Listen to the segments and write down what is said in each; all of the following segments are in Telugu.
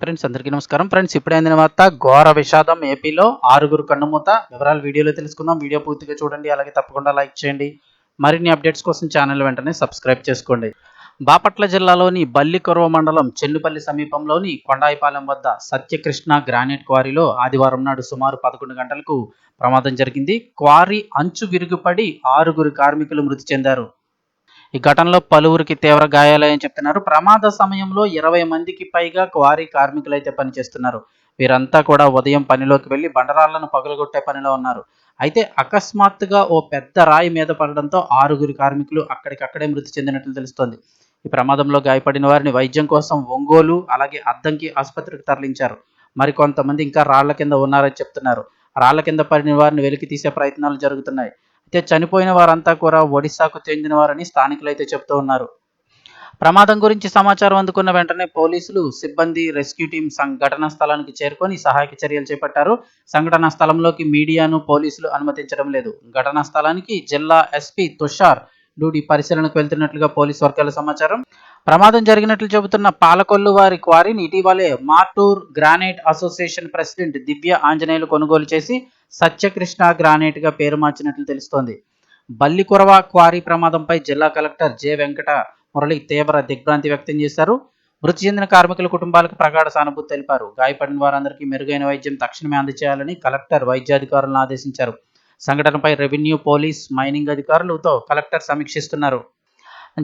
ఫ్రెండ్స్ అందరికీ నమస్కారం. ఫ్రెండ్స్ ఇప్పుడైన వార్త ఘోర విషాదం ఏపీలో ఆరుగురు కన్నుమూత. వివరాలు వీడియోలో తెలుసుకుందాం. వీడియో పూర్తిగా చూడండి. అలాగే తప్పకుండా లైక్ చేయండి. మరిన్ని అప్డేట్స్ కోసం ఛానల్ వెంటనే సబ్స్క్రైబ్ చేసుకోండి. బాపట్ల జిల్లాలోని బల్లికొరవ మండలం చెన్నుపల్లి సమీపంలోని కొండాయిపాలెం వద్ద సత్యకృష్ణ గ్రానైట్ క్వారీలో ఆదివారం నాడు సుమారు పదకొండు గంటలకు ప్రమాదం జరిగింది. క్వారీ అంచు విరుగుపడి ఆరుగురు కార్మికులు మృతి చెందారు. ఈ ఘటనలో పలువురికి తీవ్ర గాయాలయని చెప్తున్నారు. ప్రమాద సమయంలో ఇరవై మందికి పైగా క్వారీ కార్మికులు అయితే పనిచేస్తున్నారు. వీరంతా కూడా ఉదయం పనిలోకి వెళ్ళి బండరాళ్ళను పగలగొట్టే పనిలో ఉన్నారు. అయితే అకస్మాత్తుగా ఓ పెద్ద రాయి మీద పడడంతో ఆరుగురు కార్మికులు అక్కడికక్కడే మృతి చెందినట్లు తెలుస్తోంది. ఈ ప్రమాదంలో గాయపడిన వారిని వైద్యం కోసం ఒంగోలు అలాగే అద్దంకి ఆసుపత్రికి తరలించారు. మరికొంతమంది ఇంకా రాళ్ళ కింద ఉన్నారని చెప్తున్నారు. రాళ్ళ కింద పడిన వారిని వెలికి తీసే ప్రయత్నాలు జరుగుతున్నాయి. అయితే చనిపోయిన వారంతా కూడా ఒడిశాకు చెందిన వారని స్థానికులు అయితే చెప్తూ ఉన్నారు. ప్రమాదం గురించి సమాచారం అందుకున్న వెంటనే పోలీసులు సిబ్బంది రెస్క్యూ టీం సంఘటన స్థలానికి చేరుకొని సహాయక చర్యలు చేపట్టారు. సంఘటనా స్థలంలోకి మీడియాను పోలీసులు అనుమతించడం లేదు. ఘటనా స్థలానికి జిల్లా ఎస్పీ తుషార్ డ్యూటీ పరిశీలనకు వెళ్తున్నట్లుగా పోలీస్ వర్గాల సమాచారం. ప్రమాదం జరిగినట్లు చెబుతున్న పాలకొల్లు వారి క్వారీని ఇటీవలే Martur granite association president Divya Anjaneyulu కొనుగోలు చేసి సత్యకృష్ణ గ్రానైట్గా పేరు మార్చినట్లు తెలుస్తోంది. బల్లికొరవ క్వారీ ప్రమాదంపై జిల్లా కలెక్టర్ జె వెంకట మురళి తీవ్ర దిగ్భ్రాంతి వ్యక్తం చేశారు. మృతి చెందిన కార్మికుల కుటుంబాలకు ప్రగాఢ సానుభూతి తెలిపారు. గాయపడిన వారందరికీ మెరుగైన వైద్యం తక్షణమే అందజేయాలని కలెక్టర్ వైద్యాధికారులను ఆదేశించారు. సంఘటనపై రెవెన్యూ పోలీస్ మైనింగ్ అధికారులతో collector సమీక్షిస్తున్నారు.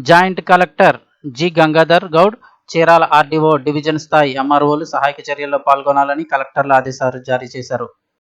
Joint collector G Gangadhar Goud Chirala RDO division స్థాయి ఎంఆర్ఓలు సహాయక చర్యల్లో పాల్గొనాలని కలెక్టర్లు ఆదేశాలు జారీ చేశారు.